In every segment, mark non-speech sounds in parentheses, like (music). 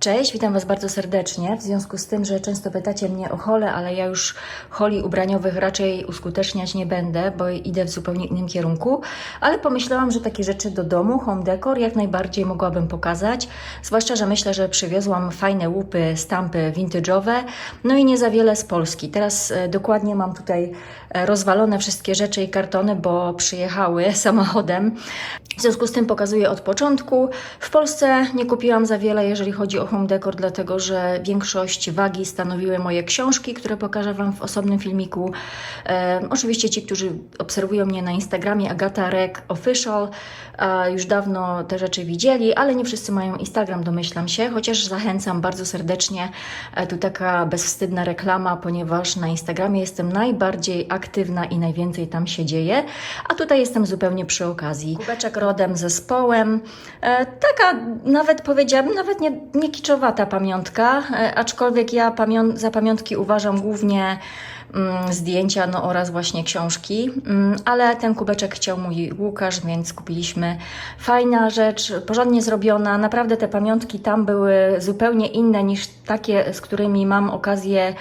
Cześć, witam Was bardzo serdecznie. W związku z tym, że często pytacie mnie o hole, ale ja już holi ubraniowych raczej uskuteczniać nie będę, bo idę w zupełnie innym kierunku, ale pomyślałam, że takie rzeczy do domu, home decor, jak najbardziej mogłabym pokazać. Zwłaszcza, że myślę, że przywiozłam fajne łupy, stampy vintage'owe, no i nie za wiele z Polski. Teraz e, dokładnie mam tutaj e, rozwalone wszystkie rzeczy i kartony, bo przyjechały (laughs) samochodem. W związku z tym pokazuję od początku. W Polsce nie kupiłam za wiele, jeżeli chodzi o home decor, dlatego że większość wagi stanowiły moje książki, które pokażę Wam w osobnym filmiku. E, oczywiście ci, którzy obserwują mnie na Instagramie, Agata Rek Official, e, już dawno te rzeczy widzieli, ale nie wszyscy mają Instagram, domyślam się, chociaż zachęcam bardzo serdecznie. E, tu taka bezwstydna reklama, ponieważ na Instagramie jestem najbardziej aktywna i najwięcej tam się dzieje, a tutaj jestem zupełnie przy okazji. Kubeczek rodem zespołem, e, taka nawet powiedziałabym, nawet nie, nie kiczowata pamiątka, e, aczkolwiek ja pamią- za pamiątki uważam głównie mm, zdjęcia no, oraz właśnie książki, Mm, ale ten kubeczek chciał mój Łukasz, więc kupiliśmy. Fajna rzecz, porządnie zrobiona. Naprawdę te pamiątki tam były zupełnie inne niż takie, z którymi mam okazję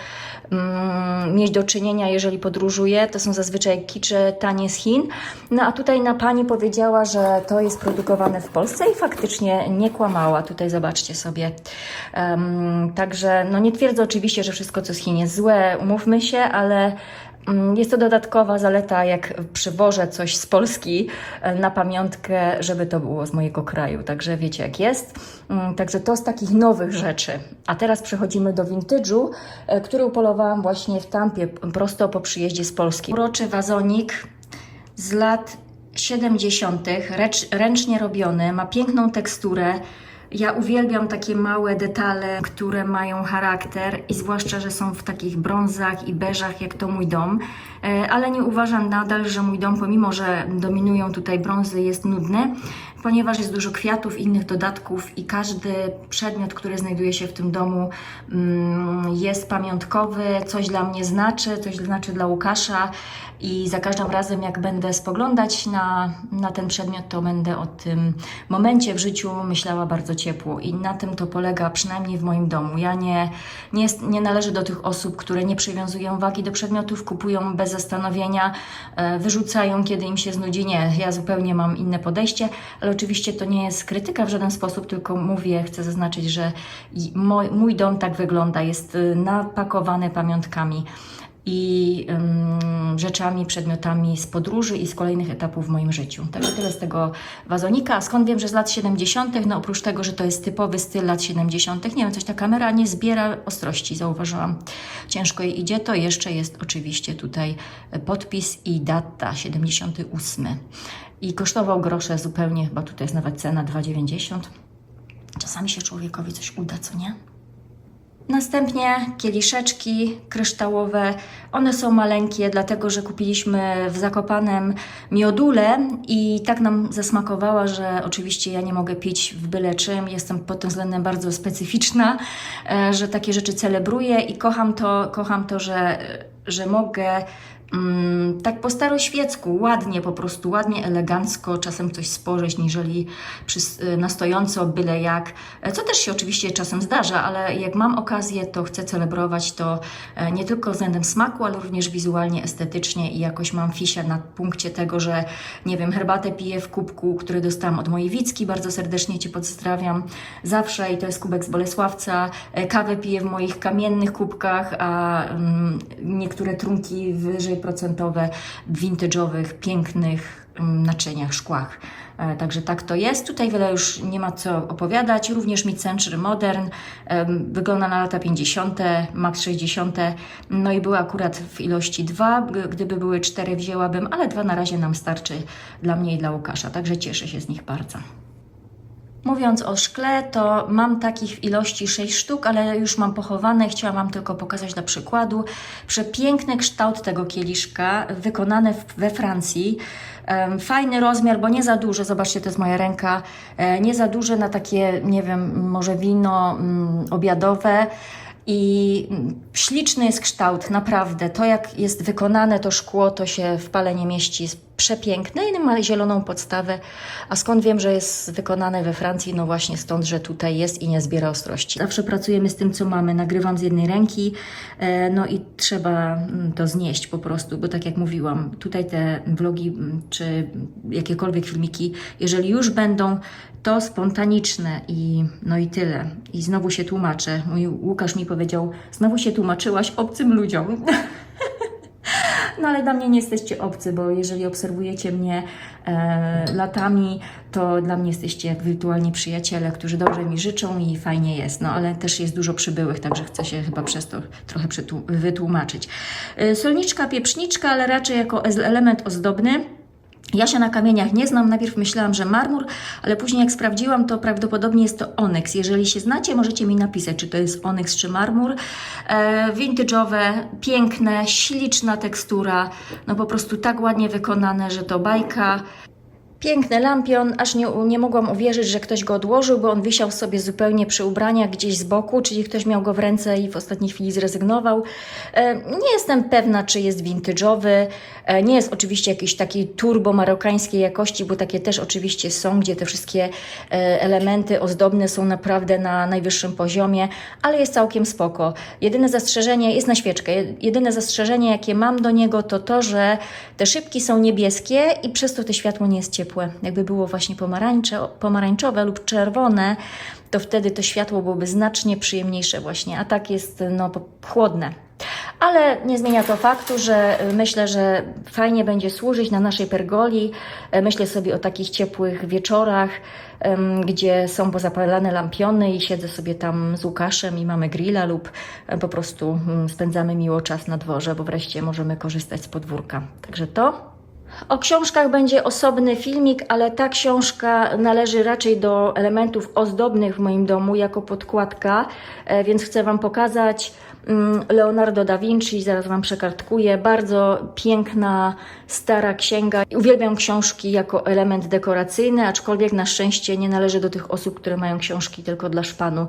mieć do czynienia, jeżeli podróżuję. To są zazwyczaj kicze tanie z Chin. No a tutaj na pani powiedziała, że to jest produkowane w Polsce i faktycznie nie kłamała. Tutaj zobaczcie sobie. Em, także no nie twierdzę oczywiście, że wszystko co z Chin jest złe, umówmy się, ale mm, jest to dodatkowa zaleta, jak przywożę coś z Polski e, na pamiątkę, żeby to było z mojego kraju. Także wiecie, jak jest. Mm, Także to z takich nowych rzeczy. A teraz przechodzimy do vintage'u, e, który upolowałam właśnie w Tampie, prosto po przyjeździe z Polski. Uroczy wazonik z lat 70., recz, ręcznie robiony, ma piękną teksturę. Ja uwielbiam takie małe detale, które mają charakter i zwłaszcza, że są w takich brązach i beżach, jak to mój dom. E, Ale nie uważam nadal, że mój dom, pomimo że dominują tutaj brązy, jest nudny, ponieważ jest dużo kwiatów, innych dodatków i każdy przedmiot, który znajduje się w tym domu mm, jest pamiątkowy, coś dla mnie znaczy, coś znaczy dla Łukasza i za każdym razem, jak będę spoglądać na, na ten przedmiot, to będę o tym momencie w życiu myślała bardzo ciepło i na tym to polega przynajmniej w moim domu. Ja nie, nie, nie należę do tych osób, które nie przywiązują wagi do przedmiotów, kupują bez zastanowienia, e, wyrzucają, kiedy im się znudzi. Nie, ja zupełnie mam inne podejście, ale oczywiście to nie jest krytyka w żaden sposób, tylko mówię, chcę zaznaczyć, że mój dom tak wygląda, jest y, napakowany pamiątkami i ym, rzeczami, przedmiotami z podróży i z kolejnych etapów w moim życiu. Także tyle z tego wazonika. Skąd wiem, że z lat 70., no oprócz tego, że to jest typowy styl lat 70., nie wiem, coś ta kamera nie zbiera ostrości, zauważyłam. Ciężko jej idzie, to jeszcze jest oczywiście tutaj podpis i data 78. I kosztował grosze zupełnie, chyba tutaj jest nawet cena 2,90. Czasami się człowiekowi coś uda, co nie? Następnie kieliszeczki kryształowe. One są maleńkie, dlatego że kupiliśmy w Zakopanem miodule i tak nam zasmakowała, że oczywiście ja nie mogę pić w byle czym. Jestem pod tym względem bardzo specyficzna, e, że takie rzeczy celebruję i kocham to, kocham to że, że mogę tak po staroświecku, ładnie po prostu, ładnie, elegancko, czasem coś spożyć, niżeli y, na stojąco, byle jak. E, Co też się oczywiście czasem zdarza, ale jak mam okazję, to chcę celebrować to e, nie tylko względem smaku, ale również wizualnie, estetycznie i jakoś mam fisia na punkcie tego, że nie wiem, herbatę piję w kubku, który dostałam od mojej Wicki, bardzo serdecznie Cię pozdrawiam. Zawsze i to jest kubek z Bolesławca. E, Kawę piję w moich kamiennych kubkach, a mm, niektóre trunki wyżej procentowe w vintage'owych, pięknych mm, naczyniach, szkłach. E, Także tak to jest. Tutaj wiele już nie ma co opowiadać. Również Mid-Century Modern wygląda na lata 50., max 60. No i były akurat w ilości dwa. Gdyby były cztery, wzięłabym, ale dwa na razie nam starczy dla mnie i dla Łukasza. Także cieszę się z nich bardzo. Mówiąc o szkle, to mam takich w ilości 6 sztuk, ale już mam pochowane. Chciałam Wam tylko pokazać dla przykładu. Przepiękny kształt tego kieliszka, wykonany we Francji. Fajny rozmiar, bo nie za duży. Zobaczcie, to jest moja ręka. E, Nie za duży na takie, nie wiem, może wino mm, obiadowe I śliczny jest kształt, naprawdę. To jak jest wykonane to szkło, to się w pale nie mieści. Jest przepiękne i ma zieloną podstawę. A skąd wiem, że jest wykonane we Francji? No właśnie stąd, że tutaj jest i nie zbiera ostrości. Zawsze pracujemy z tym, co mamy. Nagrywam z jednej ręki, e, no i trzeba mm, to znieść po prostu, bo tak jak mówiłam, tutaj te vlogi mm, czy jakiekolwiek filmiki, jeżeli już będą, to spontaniczne i no i tyle. I znowu się tłumaczę. Mój Łukasz mi powiedział, znowu się tłumaczyłaś obcym ludziom. (laughs) No ale dla mnie nie jesteście obcy, bo jeżeli obserwujecie mnie e, latami, to dla mnie jesteście wirtualni przyjaciele, którzy dobrze mi życzą i fajnie jest. No ale też jest dużo przybyłych, także chcę się chyba przez to trochę wytłumaczyć. E, solniczka, pieprzniczka, ale raczej jako element ozdobny. Ja się na kamieniach nie znam. Najpierw myślałam, że marmur, ale później jak sprawdziłam, to prawdopodobnie jest to onyks. Jeżeli się znacie, możecie mi napisać, czy to jest onyks, czy marmur. E, vintage'owe, piękne, śliczna tekstura. No po prostu tak ładnie wykonane, że to bajka. Piękny lampion, aż nie, nie mogłam uwierzyć, że ktoś go odłożył, bo on wisiał sobie zupełnie przy ubraniach gdzieś z boku, czyli ktoś miał go w ręce i w ostatniej chwili zrezygnował. E, Nie jestem pewna, czy jest vintage'owy. E, Nie jest oczywiście jakiś taki turbo marokańskiej jakości, bo takie też oczywiście są, gdzie te wszystkie e, elementy ozdobne są naprawdę na najwyższym poziomie, ale jest całkiem spoko. Jedyne zastrzeżenie jest na świeczkę. Jedyne zastrzeżenie, jakie mam do niego, to to, że te szybki są niebieskie i przez to to światło nie jest ciepłe. Jakby było właśnie pomarańcze, pomarańczowe lub czerwone, to wtedy to światło byłoby znacznie przyjemniejsze właśnie, a tak jest no, chłodne. Ale nie zmienia to faktu, że y, myślę, że fajnie będzie służyć na naszej pergoli. E, Myślę sobie o takich ciepłych wieczorach, gdzie są pozapalane lampiony i siedzę sobie tam z Łukaszem i mamy grilla lub e, po prostu mm, spędzamy miło czas na dworze, bo wreszcie możemy korzystać z podwórka. Także to o książkach będzie osobny filmik, ale ta książka należy raczej do elementów ozdobnych w moim domu jako podkładka, e, więc chcę Wam pokazać mm, Leonardo da Vinci, zaraz Wam przekartkuję. Bardzo piękna, stara księga. Uwielbiam książki jako element dekoracyjny, aczkolwiek na szczęście nie należę do tych osób, które mają książki tylko dla szpanu,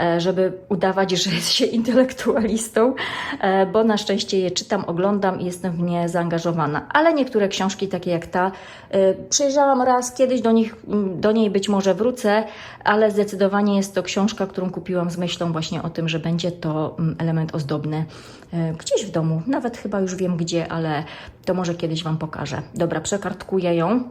e, żeby udawać, że jest się intelektualistą, e, bo na szczęście je czytam, oglądam i jestem w nie zaangażowana. Ale niektóre książki, takie jak ta, e, przejrzałam raz, kiedyś do, nich, do niej być może wrócę, ale zdecydowanie jest to książka, którą kupiłam z myślą właśnie o tym, że będzie to element ozdobny gdzieś w domu. Nawet chyba już wiem gdzie, ale to może kiedyś Wam pokażę. Dobra, przekartkuję ją.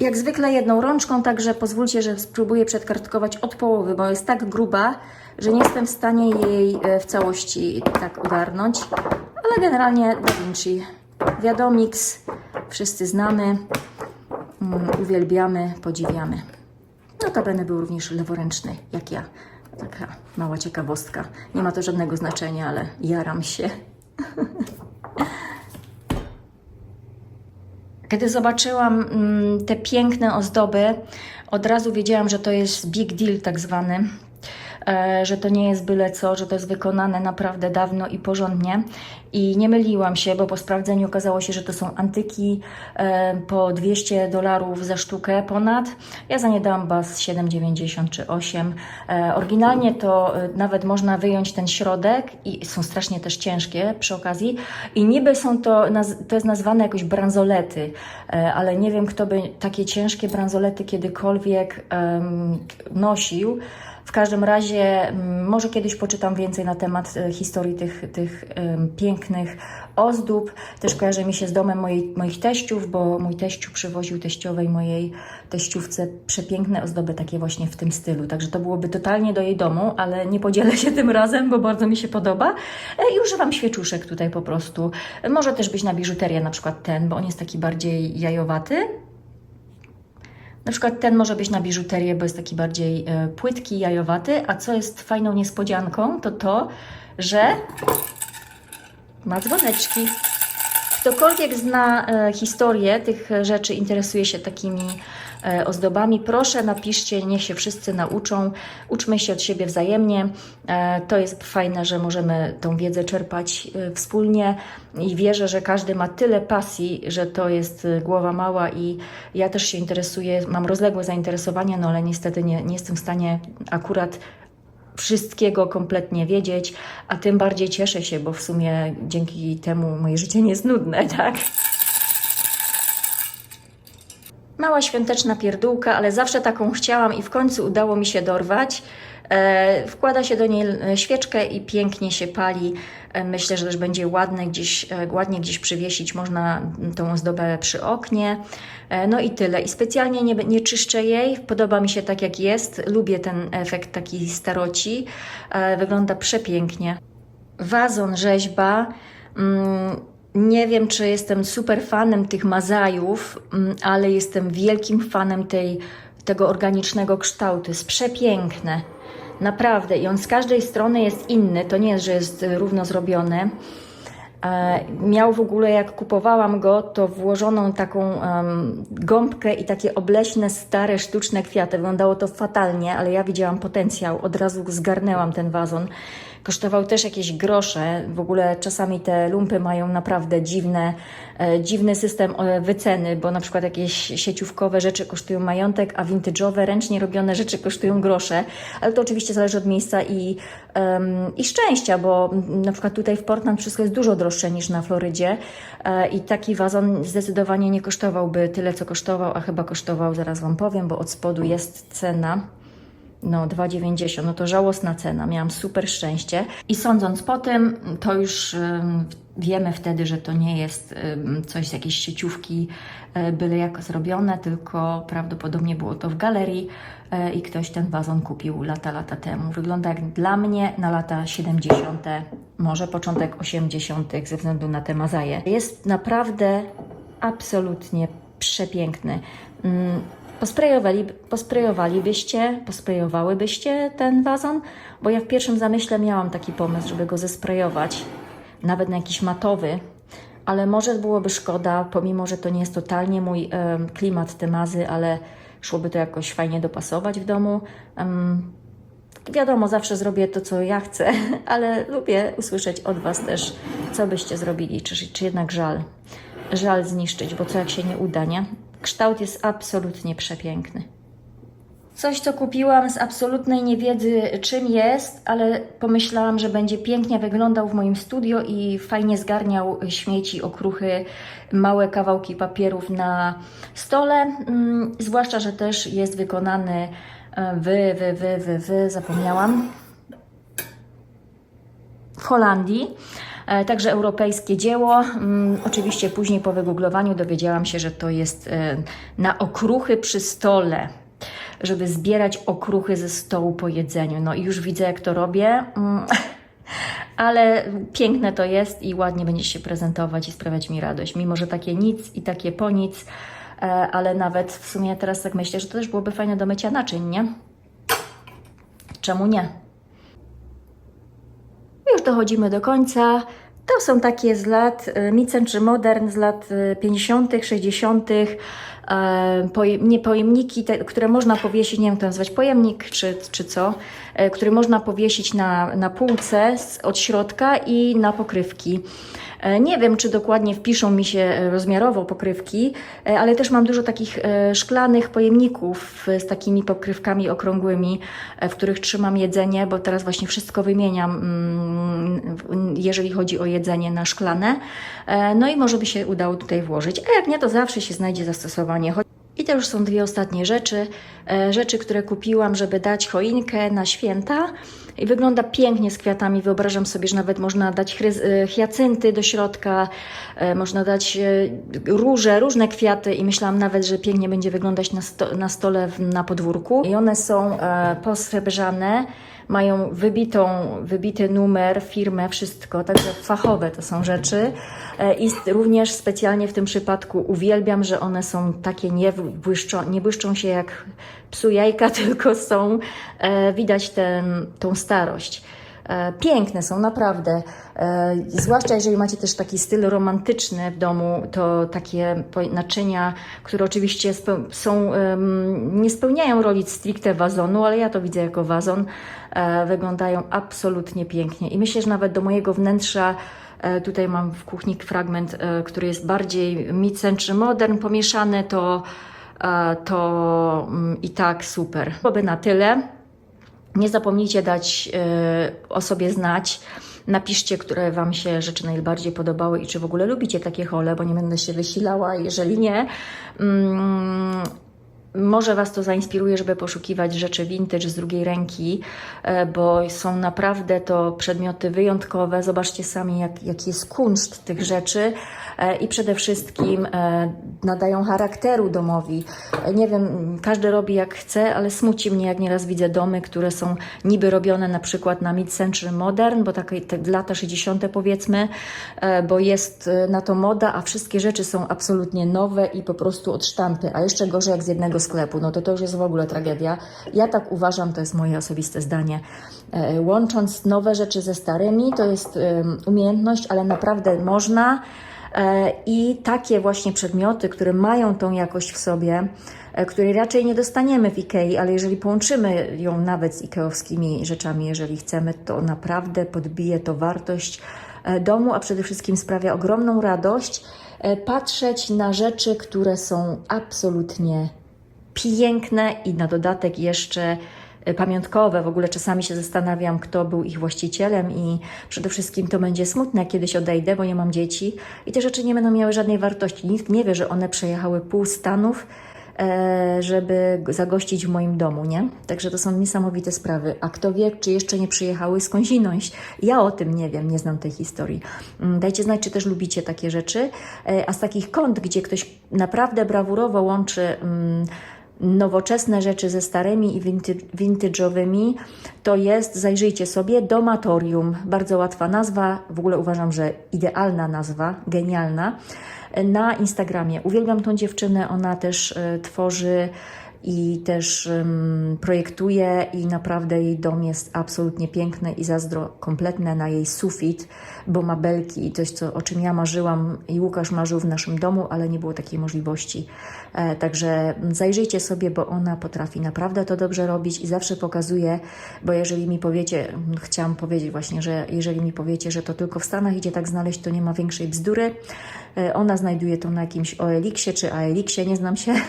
Jak zwykle jedną rączką, także pozwólcie, że spróbuję przedkartkować od połowy, bo jest tak gruba, że nie jestem w stanie jej e, w całości tak ogarnąć. Ale generalnie Da Vinci. Wiadomix, wszyscy znamy, mm, uwielbiamy, podziwiamy. Notabene był również leworęczny, jak ja. Taka mała ciekawostka. Nie ma to żadnego znaczenia, ale jaram się. (laughs) Kiedy zobaczyłam mm, te piękne ozdoby, od razu wiedziałam, że to jest big deal tak zwany, że to nie jest byle co, że to jest wykonane naprawdę dawno i porządnie. I nie myliłam się, bo po sprawdzeniu okazało się, że to są antyki e, po 200 dolarów za sztukę ponad. Ja za nie dałam bas 7,90 czy 8. E, oryginalnie to e, nawet można wyjąć ten środek i są strasznie też ciężkie przy okazji. I niby są to, to jest nazwane jakoś bransolety, e, ale nie wiem kto by takie ciężkie bransolety kiedykolwiek nosił. W każdym razie, mm, może kiedyś poczytam więcej na temat e, historii tych, tych pięknych ozdób. Też kojarzy mi się z domem mojej, moich teściów, bo mój teściu przywoził teściowej mojej teściówce przepiękne ozdoby, takie właśnie w tym stylu. Także to byłoby totalnie do jej domu, ale nie podzielę się tym razem, bo bardzo mi się podoba. E, I używam świeczuszek tutaj po prostu. E, Może też być na biżuterię, na przykład ten, bo on jest taki bardziej jajowaty. Na przykład ten może być na biżuterię, bo jest taki bardziej e, płytki, jajowaty. A co jest fajną niespodzianką, to to, że ma dzwoneczki. Ktokolwiek zna e, historię tych rzeczy, interesuje się takimi ozdobami, proszę napiszcie, niech się wszyscy nauczą. Uczmy się od siebie wzajemnie. E, to jest fajne, że możemy tą wiedzę czerpać e, wspólnie i wierzę, że każdy ma tyle pasji, że to jest e, głowa mała i ja też się interesuję, mam rozległe zainteresowanie, no ale niestety nie, nie jestem w stanie akurat wszystkiego kompletnie wiedzieć, a tym bardziej cieszę się, bo w sumie dzięki temu moje życie nie jest nudne, (laughs) tak? Mała świąteczna pierdółka, ale zawsze taką chciałam i w końcu udało mi się dorwać. E, wkłada się do niej e, świeczkę i pięknie się pali. E, myślę, że też będzie ładne gdzieś, ładnie gdzieś przywiesić. Można tą ozdobę przy oknie. No i tyle. I specjalnie nie, nie czyszczę jej. Podoba mi się tak jak jest. Lubię ten efekt taki staroci. Wygląda przepięknie. Wazon rzeźba. Mm, nie wiem, czy jestem super fanem tych mazajów, mm, ale jestem wielkim fanem tej, tego organicznego kształtu. Jest przepiękne. Naprawdę. I on z każdej strony jest inny. To nie jest, że jest równo zrobiony. E, miał w ogóle, jak kupowałam go, to włożoną taką em, gąbkę i takie obleśne, stare, sztuczne kwiaty. Wyglądało to fatalnie, ale ja widziałam potencjał. Od razu zgarnęłam ten wazon. Kosztował też jakieś grosze. W ogóle czasami te lumpy mają naprawdę dziwne, e, dziwny system e, wyceny, bo na przykład jakieś sieciówkowe rzeczy kosztują majątek, a vintage'owe, ręcznie robione rzeczy kosztują grosze. Ale to oczywiście zależy od miejsca i, em, i szczęścia, bo na przykład tutaj w Portland wszystko jest dużo droższe niż na Florydzie e, i taki wazon zdecydowanie nie kosztowałby tyle, co kosztował, a chyba kosztował, zaraz Wam powiem, bo od spodu jest cena. No, 2,90, no to żałosna cena. Miałam super szczęście. I sądząc po tym, to już wiemy wtedy, że to nie jest coś z jakiejś sieciówki y, byle jak zrobione, tylko prawdopodobnie było to w galerii y, i ktoś ten wazon kupił lata, lata temu. Wygląda jak dla mnie na lata 70., może początek 80., ze względu na te mazaje. Jest naprawdę absolutnie przepiękny. Posprejowali, posprejowalibyście, posprejowałybyście ten wazon? Bo ja w pierwszym zamyśle miałam taki pomysł, żeby go zesprejować, nawet na jakiś matowy, ale może byłoby szkoda, pomimo, że to nie jest totalnie mój em, klimat te mazy, ale szłoby to jakoś fajnie dopasować w domu. Wiadomo, zawsze zrobię to, co ja chcę, (laughs) ale lubię usłyszeć od Was też, co byście zrobili, czy, czy jednak żal, żal zniszczyć, bo co jak się nie uda, nie? Kształt jest absolutnie przepiękny. Coś, co kupiłam z absolutnej niewiedzy, czym jest, ale pomyślałam, że będzie pięknie wyglądał w moim studio i fajnie zgarniał śmieci, okruchy, małe kawałki papierów na stole. Mm, zwłaszcza, że też jest wykonany e, wy, wy, wy, wy, wy, zapomniałam, w Holandii. E, Także europejskie dzieło. Mm, Oczywiście później po wygooglowaniu dowiedziałam się, że to jest e, na okruchy przy stole, żeby zbierać okruchy ze stołu po jedzeniu. No i już widzę, jak to robię. Mm, (laughs) Ale piękne to jest i ładnie będzie się prezentować i sprawiać mi radość. Mimo, że takie nic i takie po nic, e, ale nawet w sumie teraz tak myślę, że to też byłoby fajne do mycia naczyń, nie? Czemu nie? Dochodzimy do końca. To są takie z lat y, Mid-Century Modern, z lat y, 50., 60., e, poje- nie pojemniki, te, które można powiesić, nie wiem, jak to nazwać, pojemnik czy, czy co, e, który można powiesić na, na półce od środka i na pokrywki. E, Nie wiem, czy dokładnie wpiszą mi się e, rozmiarowo pokrywki, e, ale też mam dużo takich szklanych pojemników z takimi pokrywkami okrągłymi, w których trzymam jedzenie, bo teraz właśnie wszystko wymieniam, mm, jeżeli chodzi o jedzenie na szklane. No i może by się udało tutaj włożyć, a jak nie, to zawsze się znajdzie zastosowanie. I to już są dwie ostatnie rzeczy. Rzeczy, które kupiłam, żeby dać choinkę na święta. I wygląda pięknie z kwiatami. Wyobrażam sobie, że nawet można dać chryz- e, hiacynty do środka, e, można dać e, róże, różne kwiaty i myślałam nawet, że pięknie będzie wyglądać na, sto- na stole na podwórku. I one są posrebrzane, mają wybitą, wybity numer, firmę, wszystko, także fachowe to są rzeczy. E, I również specjalnie w tym przypadku uwielbiam, że one są takie nie błyszczą, nie błyszczą się jak psu jajka, (laughs) tylko są, e, widać ten, tą starość. E, Piękne są, naprawdę. E, Zwłaszcza jeżeli macie też taki styl romantyczny w domu, to takie naczynia, które oczywiście są, nie spełniają roli stricte wazonu, ale ja to widzę jako wazon, e, wyglądają absolutnie pięknie. I myślę, że nawet do mojego wnętrza Tutaj mam w kuchni fragment, który jest bardziej mid-century modern pomieszany, to, to mm, i tak super. Byłoby na tyle. Nie zapomnijcie dać y, o sobie znać. Napiszcie, które Wam się rzeczy najbardziej podobały i czy w ogóle lubicie takie hole, bo nie będę się wysilała. Jeżeli nie, mm, może Was to zainspiruje, żeby poszukiwać rzeczy vintage z drugiej ręki, e, bo są naprawdę to przedmioty wyjątkowe. Zobaczcie sami, jak, jaki jest kunszt tych rzeczy i przede wszystkim e, nadają charakteru domowi. E, Nie wiem, każdy robi jak chce, ale smuci mnie, jak nieraz widzę domy, które są niby robione na przykład na mid-century modern, bo takie te lata 60. powiedzmy, e, bo jest e, na to moda, a wszystkie rzeczy są absolutnie nowe i po prostu od sztampy, a jeszcze gorzej jak z jednego sklepu, no to to już jest w ogóle tragedia. Ja tak uważam, to jest moje osobiste zdanie. E, Łącząc nowe rzeczy ze starymi, to jest umiejętność, ale naprawdę można. E, I takie właśnie przedmioty, które mają tą jakość w sobie, e, której raczej nie dostaniemy w Ikei, ale jeżeli połączymy ją nawet z ikeowskimi rzeczami, jeżeli chcemy, to naprawdę podbije to wartość e, domu, a przede wszystkim sprawia ogromną radość patrzeć na rzeczy, które są absolutnie piękne i na dodatek jeszcze pamiątkowe. W ogóle czasami się zastanawiam, kto był ich właścicielem i przede wszystkim to będzie smutne, kiedyś odejdę, bo nie mam dzieci i te rzeczy nie będą miały żadnej wartości. Nikt nie wie, że one przejechały pół Stanów, e, żeby zagościć w moim domu, nie? Także to są niesamowite sprawy. A kto wie, czy jeszcze nie przyjechały skądinąć? Ja o tym nie wiem, nie znam tej historii. Mm, Dajcie znać, czy też lubicie takie rzeczy. E, A z takich kont, gdzie ktoś naprawdę brawurowo łączy mm, nowoczesne rzeczy ze starymi i vintage- vintage'owymi, to jest, zajrzyjcie sobie, Domatorium. Bardzo łatwa nazwa, w ogóle uważam, że idealna nazwa, genialna. Na Instagramie. Uwielbiam tą dziewczynę, ona też e, tworzy i też projektuje i naprawdę jej dom jest absolutnie piękny i zazdro kompletne na jej sufit, bo ma belki i coś, co, o czym ja marzyłam i Łukasz marzył w naszym domu, ale nie było takiej możliwości. E, także zajrzyjcie sobie, bo ona potrafi naprawdę to dobrze robić i zawsze pokazuje, bo jeżeli mi powiecie, mm, chciałam powiedzieć właśnie, że jeżeli mi powiecie, że to tylko w Stanach idzie tak znaleźć, to nie ma większej bzdury. E, Ona znajduje to na jakimś OLX-ie czy ALX-ie, nie znam się, (laughs)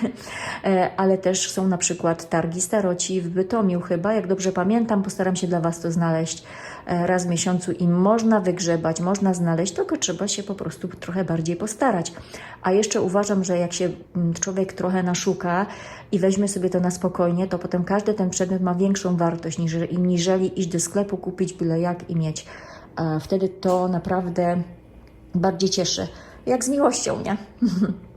E, ale też są na przykład targi staroci w Bytomiu chyba, jak dobrze pamiętam, postaram się dla Was to znaleźć raz w miesiącu i można wygrzebać, można znaleźć, tylko trzeba się po prostu trochę bardziej postarać. A jeszcze uważam, że jak się mm, człowiek trochę naszuka i weźmie sobie to na spokojnie, to potem każdy ten przedmiot ma większą wartość niż, niżeli iść do sklepu, kupić byle jak i mieć. Wtedy to naprawdę bardziej cieszy. Jak z miłością, nie? (laughs)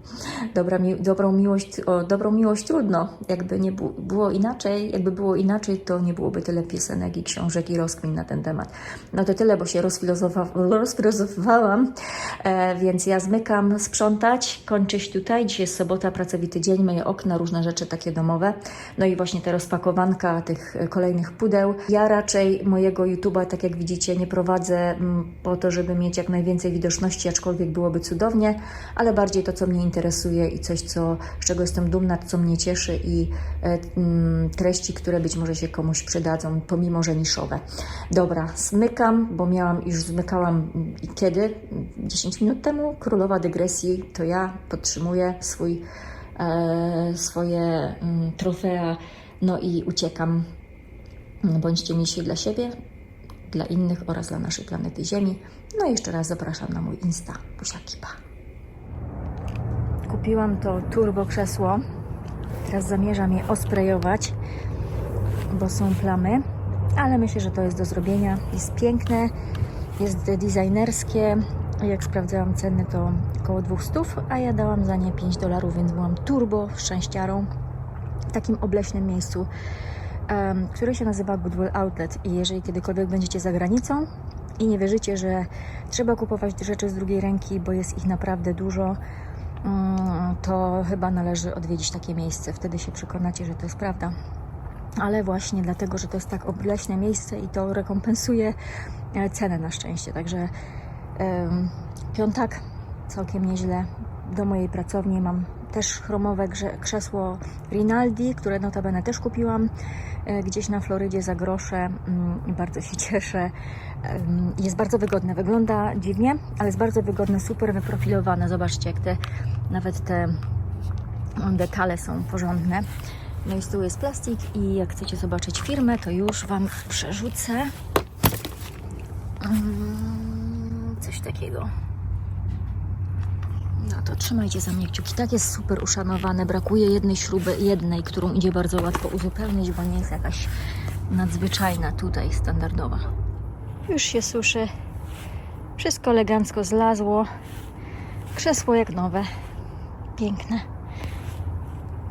Dobra, mi, dobrą, miłość, o, dobrą miłość trudno. Jakby nie bu, było inaczej, jakby było inaczej, to nie byłoby tyle piosenek i książek i rozkmin na ten temat. No to tyle, bo się rozfilozofa- rozfilozofowałam, e, więc ja zmykam sprzątać, kończę się tutaj. Dzisiaj jest sobota, pracowity dzień, myję okna, różne rzeczy takie domowe. No i właśnie ta rozpakowanka tych e, kolejnych pudeł. Ja raczej mojego YouTube'a, tak jak widzicie, nie prowadzę mm, po to, żeby mieć jak najwięcej widoczności, aczkolwiek byłoby cudownie, ale bardziej to, co mnie interesuje i coś, co, z czego jestem dumna, co mnie cieszy i e, mm, treści, które być może się komuś przydadzą, pomimo że niszowe. Dobra, smykam, bo miałam, już zmykałam mm, kiedy? 10 minut temu. Królowa dygresji to ja podtrzymuję swój, e, swoje mm, trofea, no i uciekam. Bądźcie misi dla siebie, dla innych oraz dla naszej planety Ziemi. No i jeszcze raz zapraszam na mój Insta. Buziaki, pa! Kupiłam to turbo krzesło. Teraz zamierzam je osprejować, bo są plamy, ale myślę, że to jest do zrobienia. Jest piękne, jest designerskie. Jak sprawdzałam ceny, to około 200, a ja dałam za nie 5 dolarów, więc byłam turbo szczęściarą w takim obleśnym miejscu, em, które się nazywa Goodwill Outlet. I jeżeli kiedykolwiek będziecie za granicą i nie wierzycie, że trzeba kupować rzeczy z drugiej ręki, bo jest ich naprawdę dużo, to chyba należy odwiedzić takie miejsce. Wtedy się przekonacie, że to jest prawda. Ale właśnie dlatego, że to jest tak obleśne miejsce i to rekompensuje e, cenę na szczęście. Także piątak całkiem nieźle. Do mojej pracowni mam też chromowe krzesło Rinaldi, które notabene też kupiłam e, gdzieś na Florydzie za grosze mm, bardzo się (laughs) cieszę. Jest bardzo wygodne. Wygląda dziwnie, ale jest bardzo wygodne, super wyprofilowane. Zobaczcie, jak te nawet te detale są porządne. No i z tyłu jest plastik i jak chcecie zobaczyć firmę, to już Wam przerzucę. Mm, Coś takiego. No to trzymajcie za mnie kciuki. Tak jest super uszanowane. Brakuje jednej śruby, jednej, którą idzie bardzo łatwo uzupełnić, bo nie jest jakaś nadzwyczajna tutaj, standardowa. Już się suszy. Wszystko elegancko zlazło. Krzesło jak nowe. Piękne.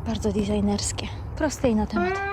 Bardzo designerskie. Proste i na temat.